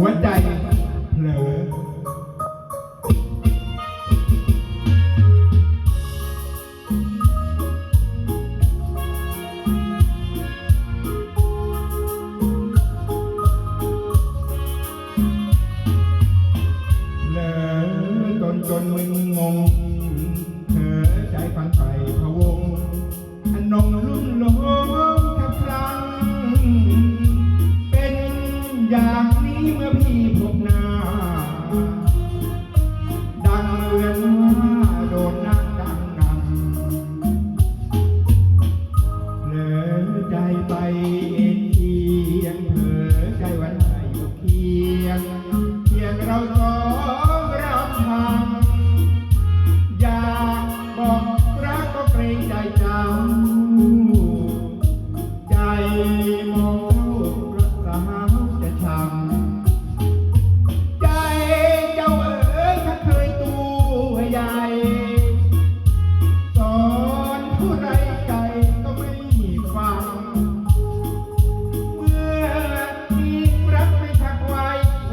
หัวใจเผลอจนมึนงง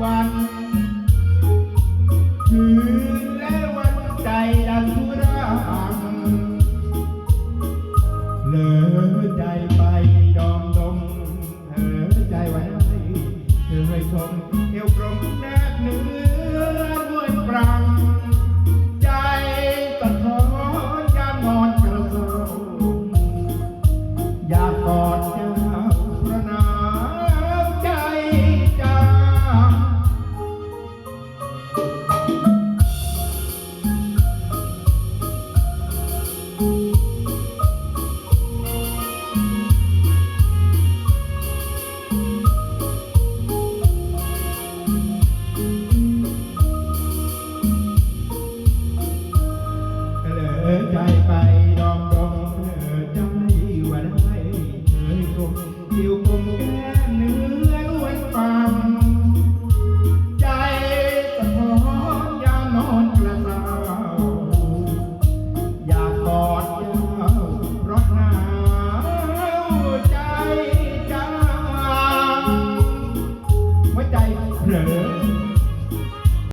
วันถือแล้ววันใจดันทุรังเหลือใจไปดอมดมเหลือใจไว้เธอให้ชมเอวกลม